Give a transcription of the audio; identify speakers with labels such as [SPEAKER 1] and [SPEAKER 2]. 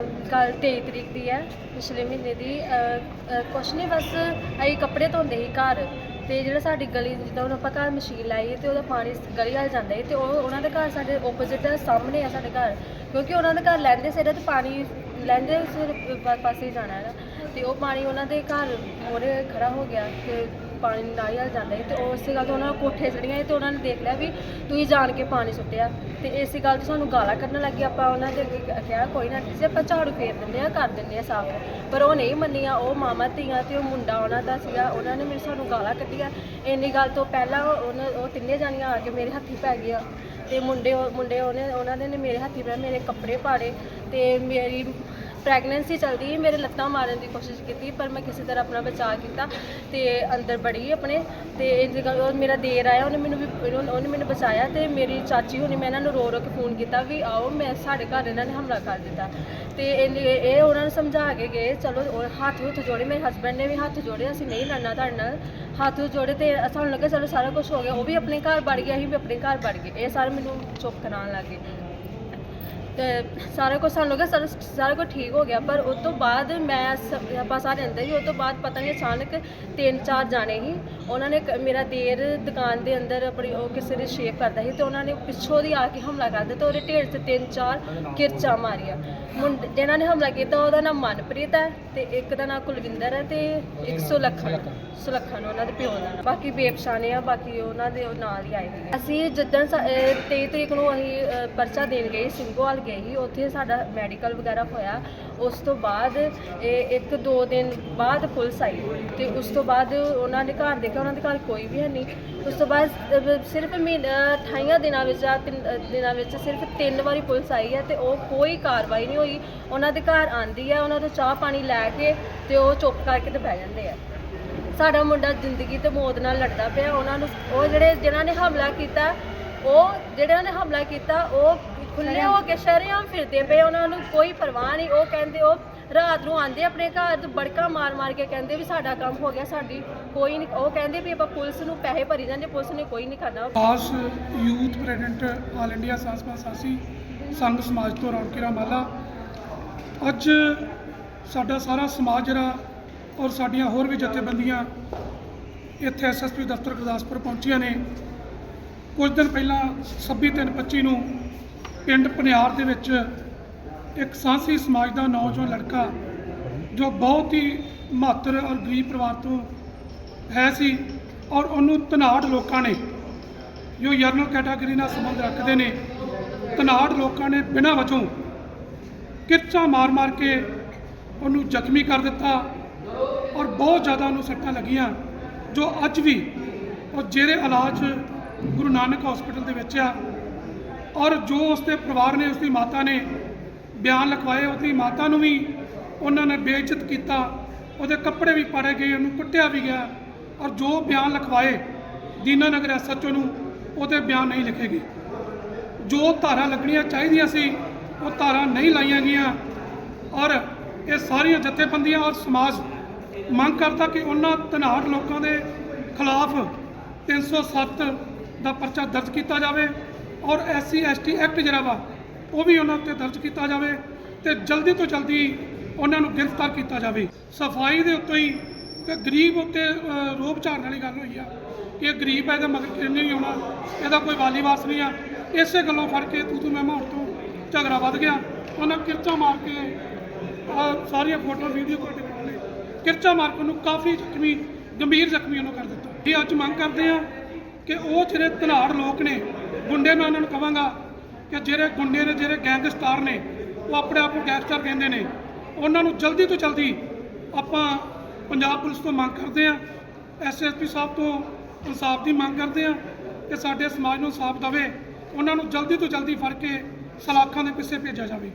[SPEAKER 1] ਕੱਲ 23 ਤਰੀਕ ਦੀ ਹੈ ਪਿਛਲੇ ਮਹੀਨੇ ਦੀ। ਅਹ, ਅਹ, ਕੁਛ ਨਹੀਂ ਬਸ ਅਸੀਂ ਕੱਪੜੇ ਧੋਂਦੇ ਸੀ ਘਰ ਤੇ ਜਿਹੜਾ ਸਾਡੀ ਗਲੀ ਜਿੱਦਾਂ ਹੁਣ ਆਪਾਂ ਘਰ ਮਸ਼ੀਨ ਲਾਈ ਹੈ ਤੇ ਉਹਦਾ ਪਾਣੀ ਗਲੀ ਵੱਲ ਜਾਂਦਾ ਹੈ ਤੇ ਉਹ ਉਹਨਾਂ ਦੇ ਘਰ ਸਾਡੇ ਆਪੋਜ਼ਿਟ ਸਾਹਮਣੇ ਆ ਸਾਡੇ ਘਰ। ਕਿਉਂਕਿ ਉਹਨਾਂ ਦੇ ਘਰ ਲੈਂਦੇ ਸਿਰ ਤੇ ਪਾਣੀ ਲੈਂਦੇ ਸਿਰ ਪਾਸੇ ਹੀ ਜਾਣਾ ਹੈ ਤੇ ਉਹ ਪਾਣੀ ਉਹਨਾਂ ਦੇ ਘਰ ਮੋਰੇ ਖੜਾ ਹੋ ਗਿਆ ਤੇ ਪਾਣੀ ਨਾਲ ਹੀ ਜਾਂਦਾ ਸੀ ਤੇ ਉਹ ਇਸੇ ਗੱਲ ਤੋਂ ਉਹਨਾਂ ਨੂੰ ਕੋਠੇ ਚੜੀਆਂ ਸੀ ਤੇ ਉਹਨਾਂ ਨੇ ਦੇਖ ਲਿਆ ਵੀ ਤੁਸੀਂ ਜਾਣ ਕੇ ਪਾਣੀ ਸੁੱਟਿਆ। ਤੇ ਇਸੇ ਗੱਲ ਤੋਂ ਸਾਨੂੰ ਗਾਲਾਂ ਕੱਢਣ ਲੱਗੀ, ਆਪਾਂ ਉਹਨਾਂ ਦੇ ਅੱਗੇ ਕਿਹਾ, ਕੋਈ ਨਾ ਕਿਸੇ ਆਪਾਂ ਝਾੜੂ ਫੇਰ ਦਿੰਦੇ ਆ ਕਰ ਦਿੰਦੇ ਆ ਸਾਫ਼। ਪਰ ਉਹ ਨਹੀਂ ਮੰਨੀਆਂ, ਉਹ ਮਾਮਾ, ਧੀਆਂ ਤੇ ਉਹ ਮੁੰਡਾ ਉਹਨਾਂ ਦਾ ਸੀਗਾ, ਉਹਨਾਂ ਨੇ ਮੇਰੇ ਸਾਨੂੰ ਗਾਲਾਂ ਕੱਢੀਆਂ। ਇੰਨੀ ਗੱਲ ਤੋਂ ਪਹਿਲਾਂ ਉਹ- ਉਹਨਾਂ ਉਹ ਤਿੰਨੇ ਜਾਣੀਆਂ ਆ ਕੇ ਮੇਰੇ ਹੱਥੀ ਪੈ ਗਈਆਂ। ਤੇ ਮੁੰਡੇ ਮੁੰਡੇ ਉਹਨੇ, ਉਹਨਾਂ ਦੇ ਨੇ ਮੇਰੇ ਹੱਥੀ ਪੈ ਮੇਰੇ ਕੱਪੜੇ ਪਾੜੇ ਤੇ ਮੇਰੀ ਪ੍ਰੈਗਨੈਂਸੀ ਚੱਲਦੀ ਸੀ ਮੇਰੇ ਲੱਤਾਂ ਮਾਰਨ ਦੀ ਕੋਸ਼ਿਸ਼ ਕੀਤੀ, ਪਰ ਮੈਂ ਕਿਸੇ ਤਰ੍ਹਾਂ ਆਪਣਾ ਬਚਾਅ ਕੀਤਾ ਤੇ ਅੰਦਰ ਬੜੀ ਆਪਣੇ, ਤੇ ਇੰਜ ਗੱਲ ਉਹ ਮੇਰਾ ਦੇਰ ਆਇਆ, ਉਹਨੇ ਮੈਨੂੰ ਵੀ, ਉਹਨੇ ਉਹਨੇ ਮੈਨੂੰ ਬਚਾਇਆ ਤੇ ਮੇਰੀ ਚਾਚੀ ਹੋਣੀ ਮੈਂ ਇਹਨਾਂ ਨੂੰ ਰੋ ਰੋ ਕੇ ਫੋਨ ਕੀਤਾ ਵੀ ਆਓ, ਮੈਂ ਸਾਡੇ ਘਰ ਇਹਨਾਂ ਨੇ ਹਮਲਾ ਕਰ ਦਿੱਤਾ। ਤੇ ਇਹ ਇਹ ਉਹਨਾਂ ਨੂੰ ਸਮਝਾ ਕੇ ਗਏ, ਚਲੋ ਉਹ ਹੱਥ ਹੁੱਥ ਜੋੜੇ, ਮੇਰੇ ਹਸਬੰਡ ਨੇ ਵੀ ਹੱਥ ਜੋੜੇ, ਅਸੀਂ ਨਹੀਂ ਲੜਨਾ ਤੁਹਾਡੇ ਨਾਲ। ਹੱਥ ਹੁੱਥ ਜੋੜੇ ਤੇ ਸਾਨੂੰ ਲੱਗਾ ਚਲੋ ਸਾਰਾ ਕੁਝ ਹੋ ਗਿਆ, ਉਹ ਵੀ ਆਪਣੇ ਘਰ ਵੜ ਗਿਆ, ਅਸੀਂ ਵੀ ਆਪਣੇ ਘਰ ਵੜ ਗਏ। ਇਹ ਸਾਰੇ ਮੈਨੂੰ ਚੁੱਪ ਕਰਾਉਣ ਲੱਗੇ ਤੇ ਸਾਰਾ ਕੁਝ ਸਾਨੂੰ ਲੱਗਾ ਸਾਰਾ ਸਾਰਾ ਕੁਝ ਠੀਕ ਹੋ ਗਿਆ ਪਰ ਉਸ ਤੋਂ ਬਾਅਦ ਮੈਂ ਸ- ਆਪਾਂ ਸਾਰੇ ਅੰਦਰ ਹੀ ਉਸ ਤੋਂ ਬਾਅਦ ਪਤਾ ਨਹੀਂ ਅਚਾਨਕ ਤਿੰਨ ਚਾਰ ਜਾਣੇ ਹੀ ਉਹਨਾਂ ਨੇ ਕ- ਮੇਰਾ ਦੇਰ ਦੁਕਾਨ ਦੇ ਅੰਦਰ ਆਪਣੀ ਉਹ ਕਿਸੇ ਦੀ ਸ਼ੇਪ ਕਰਦਾ ਸੀ ਤੇ ਉਹਨਾਂ ਨੇ ਪਿੱਛੋਂ ਦੀ ਆ ਕੇ ਹਮਲਾ ਕਰ ਦਿੱਤਾ ਉਹਦੇ ਢੇਰ 'ਚ ਤਿੰਨ ਚਾਰ ਕਿਰਚਾਂ ਮਾਰੀਆਂ ਮੁੰਡੇ ਜਿਹਨਾਂ ਨੇ ਹਮਲਾ ਕੀਤਾ ਉਹਦਾ ਨਾਮ ਮਨਪ੍ਰੀਤ ਹੈ ਤੇ ਇੱਕ ਦਾ ਨਾਮ ਕੁਲਵਿੰਦਰ ਹੈ ਤੇ ਇੱਕ ਸੁਲੱਖਣ ਸੁਲੱਖਣ ਉਹਨਾਂ ਦੇ ਪਿਓ ਦਾ ਬਾਕੀ ਬੇਪਛਾਣੇ ਆ ਬਾਕੀ ਉਹਨਾਂ ਦੇ ਉਹ ਨਾਲ ਹੀ ਆਏ ਹੋਏ ਆ। ਅਸੀਂ ਜਿੱਦਣ ਸਾ- ਅਹ 23 ਤਰੀਕ ਨੂੰ ਅਸੀਂ ਅਹ, ਪਰਚਾ ਦੇਣ ਗਏ ਸਿੰਘੋਵਾਲ ਗਏ ਗਈ ਉੱਥੇ ਸਾਡਾ ਮੈਡੀਕਲ ਵਗੈਰਾ ਹੋਇਆ। ਉਸ ਤੋਂ ਬਾਅਦ ਇਹ ਇੱਕ ਦੋ ਦਿਨ ਬਾਅਦ ਪੁਲਿਸ ਆਈ ਤੇ ਉਸ ਤੋਂ ਬਾਅਦ ਉਹਨਾਂ ਦੇ ਘਰ ਦੇਖਿਆ, ਉਹਨਾਂ ਦੇ ਘਰ ਕੋਈ ਵੀ ਹੈ ਨਹੀਂ। ਉਸ ਤੋਂ ਬਾਅਦ ਸਿਰਫ ਮਹੀਨਾ 28 ਦਿਨਾਂ ਵਿੱਚ ਜਾਂ ਤਿੰਨ ਦਿਨਾਂ ਵਿੱਚ ਸਿਰਫ ਤਿੰਨ ਵਾਰੀ ਪੁਲਿਸ ਆਈ ਹੈ ਤੇ ਉਹ ਕੋਈ ਕਾਰਵਾਈ ਨਹੀਂ ਹੋਈ। ਉਹਨਾਂ ਦੇ ਘਰ ਆਂਦੀ ਹੈ, ਉਹਨਾਂ ਤੋਂ ਚਾਹ ਪਾਣੀ ਲੈ ਕੇ ਤੇ ਉਹ ਚੁੱਪ ਕਰਕੇ ਤੇ ਬਹਿ ਜਾਂਦੇ ਆ। ਸਾਡਾ ਮੁੰਡਾ ਜ਼ਿੰਦਗੀ ਤੇ ਮੌਤ ਨਾਲ ਲੜਦਾ ਪਿਆ। ਉਹਨਾਂ ਨੂੰ, ਉਹ ਜਿਹੜੇ ਜਿਨ੍ਹਾਂ ਨੇ ਹਮਲਾ ਕੀਤਾ ਉਹ ਜਿਹੜਿਆਂ ਉਹਨੇ ਹਮਲਾ ਕੀਤਾ, ਉਹ ਖੁੱਲੇ ਹੋ ਕੇ ਸ਼ਰੇਆਮ ਫਿਰਦੇ ਪਏ, ਉਹਨਾਂ ਨੂੰ ਕੋਈ ਪਰਵਾਹ ਨਹੀਂ। ਉਹ ਕਹਿੰਦੇ ਉਹ ਰਾਤ ਨੂੰ ਆਂਦੇ ਆਪਣੇ ਘਰ ਤੋਂ ਬੜਕਾ ਮਾਰ ਮਾਰ ਕੇ ਕਹਿੰਦੇ ਵੀ ਸਾਡਾ ਕੰਮ ਹੋ ਗਿਆ, ਸਾਡੀ ਕੋਈ ਨਹੀਂ। ਉਹ ਕਹਿੰਦੇ ਵੀ ਆਪਾਂ ਪੁਲਿਸ ਨੂੰ ਪੈਸੇ ਭਰੀ ਜਾਂਦੇ, ਪੁਲਿਸ ਨੇ ਕੋਈ ਨਹੀਂ ਕਰਨਾ
[SPEAKER 2] ਖਾਸ ਯੂਥ ਪ੍ਰੈਜ਼ੀਡੈਂਟ ਆਲ ਇੰਡੀਆ ਸਾਸਪਾ ਸਾਸੀ, ਸੰਘ ਸਮਾਜ ਤੋਂ ਰੌਣਕੀਰਾ ਮਾਲਾ। ਅੱਜ ਸਾਡਾ ਸਾਰਾ ਸਮਾਜ ਜਿਹੜਾ ਔਰ ਸਾਡੀਆਂ ਹੋਰ ਵੀ ਜਥੇਬੰਦੀਆਂ ਇੱਥੇ ਐਸਐਸਪੀ ਦਫ਼ਤਰ ਗੁਰਦਾਸਪੁਰ ਪਹੁੰਚੀਆਂ ਨੇ। ਕੁਝ ਦਿਨ ਪਹਿਲਾਂ 26 ਤਿੰਨ 25 ਨੂੰ ਪਿੰਡ ਪਨਿਆਰ ਦੇ ਵਿੱਚ ਇੱਕ ਸਾਂਸੀ ਸਮਾਜ ਦਾ ਨੌਜਵਾਨ ਲੜਕਾ ਜੋ ਬਹੁਤ ਹੀ ਮਾਤਰ ਔਰ ਗਰੀਬ ਪਰਿਵਾਰ ਤੋਂ ਹੈ ਸੀ ਔਰ ਉਹਨੂੰ ਧਨਾੜ ਲੋਕਾਂ ਨੇ, ਜੋ ਜਰਨਲ ਕੈਟਾਗਰੀ ਨਾਲ ਸੰਬੰਧ ਰੱਖਦੇ ਨੇ, ਧਨਾੜ ਲੋਕਾਂ ਨੇ ਬਿਨਾਂ ਵਜੋਂ ਕਿਰਚਾ ਮਾਰ-ਮਾਰ ਕੇ ਉਹਨੂੰ ਜ਼ਖਮੀ ਕਰ ਦਿੱਤਾ ਔਰ ਬਹੁਤ ਜ਼ਿਆਦਾ ਉਹਨੂੰ ਸੱਟਾਂ ਲੱਗੀਆਂ, ਜੋ ਅੱਜ ਵੀ ਉਹ ਜਿਹੜੇ ਇਲਾਜ ਗੁਰੂ ਨਾਨਕ ਹਸਪੀਟਲ ਦੇ ਵਿੱਚ ਆ ਔਰ ਜੋ ਉਸਦੇ ਪਰਿਵਾਰ ਨੇ, ਉਸਦੀ ਮਾਤਾ ਨੇ ਬਿਆਨ ਲਿਖਵਾਏ, ਉਹਦੀ ਮਾਤਾ ਨੂੰ ਵੀ ਉਹਨਾਂ ਨੇ ਬੇਇੱਜ਼ਤ ਕੀਤਾ, ਉਹਦੇ ਕੱਪੜੇ ਵੀ ਪਾੜੇ ਗਏ, ਉਹਨੂੰ ਕੁੱਟਿਆ ਵੀ ਗਿਆ ਔਰ ਜੋ ਬਿਆਨ ਲਿਖਵਾਏ ਦੀਨਾਨਗਰ ਐਸਐਚਓ ਨੂੰ, ਉਹਦੇ ਬਿਆਨ ਨਹੀਂ ਲਿਖੇ ਗਏ। ਜੋ ਧਾਰਾ ਲੱਗਣੀਆਂ ਚਾਹੀਦੀਆਂ ਸੀ, ਉਹ ਧਾਰਾ ਨਹੀਂ ਲਾਈਆਂ ਗਈਆਂ ਔਰ ਇਹ ਸਾਰੀਆਂ ਜਥੇਬੰਦੀਆਂ ਔਰ ਸਮਾਜ ਮੰਗ ਕਰਦਾ ਕਿ ਉਹਨਾਂ ਧਨਾੜ ਲੋਕਾਂ ਦੇ ਖਿਲਾਫ 307 ਦਾ ਪਰਚਾ ਦਰਜ ਕੀਤਾ ਜਾਵੇ ਔਰ ਐਸਸੀ ਐਸਟੀ ਐਕਟ ਜਿਹੜਾ ਵਾ ਉਹ ਵੀ ਉਹਨਾਂ ਉੱਤੇ ਦਰਜ ਕੀਤਾ ਜਾਵੇ ਤੇ ਜਲਦੀ ਤੋਂ ਜਲਦੀ ਉਹਨਾਂ ਨੂੰ ਗ੍ਰਿਫਤਾਰ ਕੀਤਾ ਜਾਵੇ। ਸਫ਼ਾਈ ਦੇ ਉੱਤੇ ਹੀ ਕਿ ਗਰੀਬ ਉੱਤੇ ਅ, ਰੋਬ ਝਾੜਨ ਵਾਲੀ ਗੱਲ ਹੋਈ ਆ ਕਿ ਇਹ ਗਰੀਬ ਹੈ ਇਹਦਾ ਮਗਰ ਕਿੰਨੇ ਨਹੀਂ ਆਉਣਾ? ਇਹਦਾ ਕੋਈ ਵਾਲੀ ਵਾਸ ਨਹੀਂ ਆ। ਇਸੇ ਗੱਲੋਂ ਫੜ ਕੇ ਤੂੰ ਤੂੰ ਮੈਂ ਮੈਂ ਤੋਂ ਝਗੜਾ ਵੱਧ ਗਿਆ। ਉਹਨਾਂ ਕਿਰਚਾ ਮਾਰ ਕੇ ਸਾਰੀਆਂ ਫੋਟੋ ਵੀਡੀਓ ਤੁਹਾਡੇ ਕੋਲ ਕਿਰਚਾ ਮਾਰ ਕੇ ਉਹਨੂੰ ਕਾਫੀ ਜ਼ਖਮੀ ਗੰਭੀਰ ਜ਼ਖਮੀ ਉਹਨੂੰ ਕਰ ਦਿੱਤਾ। ਇਹ ਅੱਜ ਮੰਗ ਕਰਦੇ ਆ ਕਿ ਉਹ ਜਿਹੜੇ ਧਨਾੜ ਲੋਕ ਨੇ, ਗੁੰਡੇ ਮੈਂ ਉਹਨਾਂ ਨੂੰ ਕਹਾਂਗਾ ਕਿ ਜਿਹੜੇ ਗੁੰਡੇ ਨੇ, ਜਿਹੜੇ ਗੈਂਗਸਟਰ ਨੇ, ਉਹ ਆਪਣੇ ਆਪ ਨੂੰ ਗੈਂਗਸਟਰ ਕਹਿੰਦੇ ਨੇ। ਉਹਨਾਂ ਨੂੰ ਜਲਦੀ ਤੋਂ ਜਲਦੀ ਆਪਾਂ ਪੰਜਾਬ ਪੁਲਿਸ ਤੋਂ ਮੰਗ ਕਰਦੇ ਆ ਐਸਐਸਪੀ ਸਾਹਿਬ ਤੋਂ ਇਨਸਾਫ ਦੀ ਮੰਗ ਕਰਦੇ ਆ ਕਿ ਸਾਡੇ ਸਮਾਜ ਨੂੰ ਇਨਸਾਫ ਦਵੇ। ਉਹਨਾਂ ਨੂੰ ਜਲਦੀ ਤੋਂ ਜਲਦੀ ਫੜ ਕੇ ਸਲਾਖਾਂ ਦੇ ਪਿੱਛੇ ਭੇਜਿਆ ਜਾਵੇ।